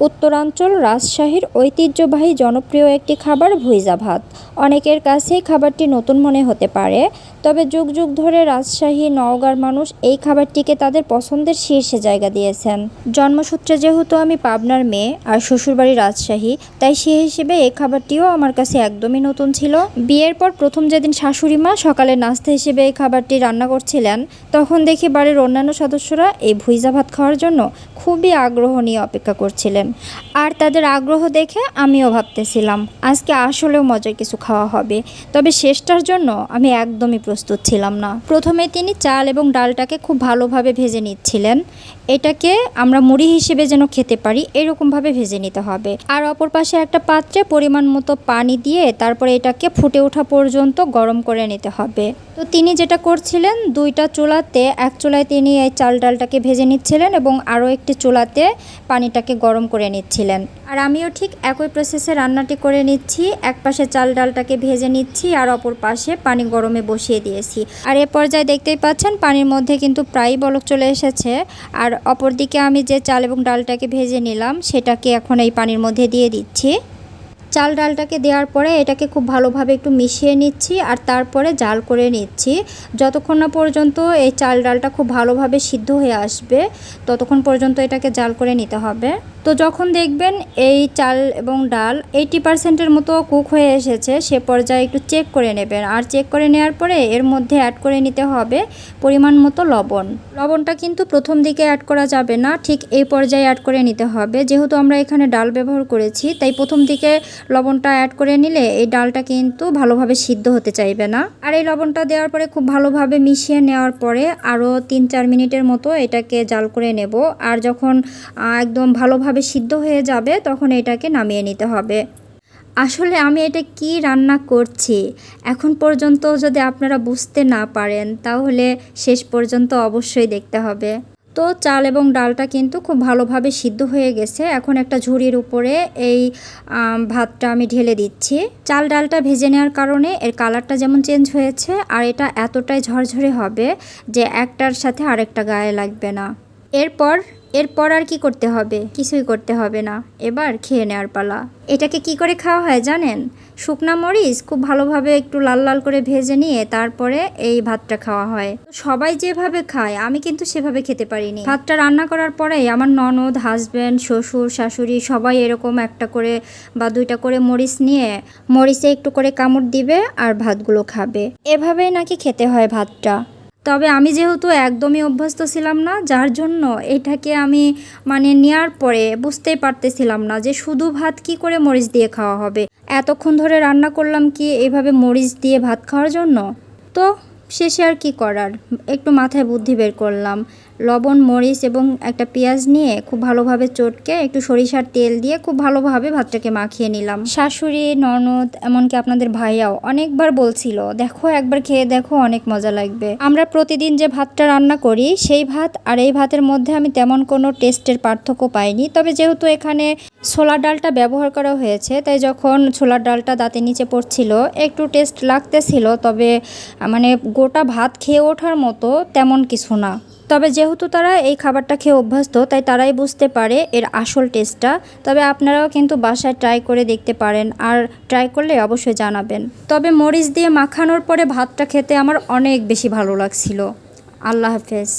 উত্তরাঞ্চল রাজশাহীর ঐতিহ্যবাহী জনপ্রিয় একটি খাবার ভুইজা ভাত অনেকের কাছেই খাবারটি নতুন মনে হতে পারে, তবে যুগ যুগ ধরে রাজশাহী, নওগাঁর মানুষ এই খাবারটিকে তাদের পছন্দের শীর্ষে জায়গা দিয়েছেন। জন্মসূত্রে যেহেতু আমি পাবনার মেয়ে আর শ্বশুরবাড়ি রাজশাহী, তাই সে হিসেবে এই খাবারটিও আমার কাছে একদমই নতুন ছিল। বিয়ের পর প্রথম যেদিন শাশুড়ি মা সকালে নাস্তা হিসেবে এই খাবারটি রান্না করছিলেন, তখন দেখি বাড়ির অন্যান্য সদস্যরা এই ভুইজা ভাত খাওয়ার জন্য খুবই আগ্রহ নিয়ে অপেক্ষা করছিলেন। আর তাদের আগ্রহ দেখে আমিও ভাবতেছিলাম, আজকে আসলেও মজার কিছু খাওয়া হবে। তবে শেষটার জন্য আমি একদমই প্রস্তুত ছিলাম না। প্রথমে তিনি চাল এবং ডালটাকে খুব ভালোভাবে ভেজে নিচ্ছিলেন। এটাকে আমরা মুড়ি হিসেবে যেন খেতে পারি, এরকমভাবে ভেজে নিতে হবে। আর অপর পাশে একটা পাত্রে পরিমাণ মতো পানি দিয়ে তারপরে এটাকে ফুটে ওঠা পর্যন্ত গরম করে নিতে হবে। তো তিনি যেটা করছিলেন, দুইটা চুলাতে, এক চুলায় তিনি এই চাল ডালটাকে ভেজে নিচ্ছিলেন এবং আরও একটি চুলাতে পানিটাকে গরম করে নিচ্ছিলেন। আর আমিও ঠিক একই প্রসেসে রান্নাটি করে নিচ্ছি। এক পাশে চাল ডালটাকে ভেজে নিচ্ছি আর অপর পাশে পানি গরমে বসিয়ে দিয়েছি। আর এ পর্যায়ে দেখতেই পাচ্ছেন পানির মধ্যে কিন্তু প্রায় বলক চলে এসেছে। আর অপরদিকে আমি যে চাল এবং ডালটাকে ভেজে নিলাম, সেটাকে এখন এই পানির মধ্যে দিয়ে দিচ্ছি। চাল ডালটাকে দেওয়ার পরে এটাকে খুব ভালোভাবে একটু মিশিয়ে নিচ্ছি আর তারপরে জাল করে নিচ্ছি। যতক্ষণ না পর্যন্ত এই চাল ডালটা খুব ভালোভাবে সিদ্ধ হয়ে আসবে, ততক্ষণ পর্যন্ত এটাকে জাল করে নিতে হবে। তো যখন দেখবেন এই চাল এবং ডাল এইটি পার্সেন্টের মতো কুক হয়ে এসেছে, সে পর্যায়ে একটু চেক করে নেবেন। আর চেক করে নেওয়ার পরে এর মধ্যে অ্যাড করে নিতে হবে পরিমাণ মতো লবণ। লবণটা কিন্তু প্রথম দিকে অ্যাড করা যাবে না, ঠিক এই পর্যায়ে অ্যাড করে নিতে হবে। যেহেতু আমরা এখানে ডাল ব্যবহার করেছি, তাই প্রথম দিকে লবণটা অ্যাড করে নিলে এই ডালটা কিন্তু ভালোভাবে সিদ্ধ হতে চাইবে না। আর এই লবণটা দেওয়ার পরে খুব ভালোভাবে মিশিয়ে নেওয়ার পরে আরও তিন চার মিনিটের মতো এটাকে জাল করে নেব। আর যখন একদম ভালোভাবে সিদ্ধ হয়ে যাবে তখন এটাকে নামিয়ে নিতে হবে। আসলে আমি এটা কি রান্না করছি? এখন পর্যন্ত যদি আপনারা বুঝতে না পারেন, তাহলে শেষ পর্যন্ত অবশ্যই দেখতে হবে। তো চাল এবং ডালটা কিন্তু খুব ভালোভাবে সিদ্ধ হয়ে গেছে। এখন একটা ঝুড়ির উপরে এই ভাতটা আমি ঢেলে দিচ্ছি। চাল ডালটা ভেজে নেওয়ার কারণে এর কালারটা যেমন চেঞ্জ হয়েছে, আর এটা এতটাই ঝরঝরে হবে যে একটার সাথে আরেকটা গায়ে লাগবে না। এরপর এরপর আর কি করতে হবে? কিছুই করতে হবে না। এবার খেয়ে নেওয়ার পালা। এটাকে কি করে খাওয়া হয় জানেন? শুকনা মরিচ খুব ভালোভাবে একটু লাল লাল করে ভেজে নিয়ে তারপরে এই ভাতটা খাওয়া হয়। সবাই যেভাবে খায়, আমি কিন্তু সেভাবে খেতে পারিনি। ভাতটা রান্না করার পরেই আমার ননদ হাজব্যান্ড শ্বশুর, শাশুড়ি সবাই এরকম একটা করে বা দুইটা করে মরিচ নিয়ে মরিচে একটু করে কামড় দিবে আর ভাতগুলো খাবে। এভাবেই নাকি খেতে হয় ভাতটা। তবে আমি যেহেতু একদমই অভ্যস্ত ছিলাম না, যার জন্য এটাকে আমি মানে নেওয়ার পরে বুঝতেই পারতেছিলাম না যে শুধু ভাত কি করে মরিচ দিয়ে খাওয়া হবে। এতক্ষণ ধরে রান্না করলাম কি এভাবে মরিচ দিয়ে ভাত খাওয়ার জন্য? তো শেষে আর কি করার? একটু মাথায় বুদ্ধি বের করলাম। লবণ, মরিচ এবং একটা পেঁয়াজ নিয়ে খুব ভালোভাবে চটকে একটু সরিষার তেল দিয়ে খুব ভালোভাবে ভাতটাকে মাখিয়ে নিলাম। শাশুড়ি, ননদ এমনকি আপনাদের ভাইয়াও অনেকবার বলছিল, দেখো, একবার খেয়ে দেখো, অনেক মজা লাগবে। আমরা প্রতিদিন যে ভাতটা রান্না করি, সেই ভাত আর এই ভাতের মধ্যে আমি তেমন কোনো টেস্টের পার্থক্য পাইনি। তবে যেহেতু এখানে ছোলার ডালটা ব্যবহার করা হয়েছে, তাই যখন ছোলার ডালটা দাঁতে নিচে পড়ছিল, একটু টেস্ট লাগতেছিল, তবে মানে গোটা ভাত খেয়ে ওঠার মতো তেমন কিছু না। তবে যেহেতু তারা এই খাবারটা খেয়ে অভ্যস্ত, তাই তারাই বুঝতে পারে এর আসল টেস্টটা। তবে আপনারাও কিন্তু বাসায় ট্রাই করে দেখতে পারেন আর ট্রাই করলে অবশ্যই জানাবেন। তবে মরিচ দিয়ে মাখানোর পরে ভাতটা খেতে আমার অনেক বেশি ভালো লাগছিল। আল্লাহ হাফেজ।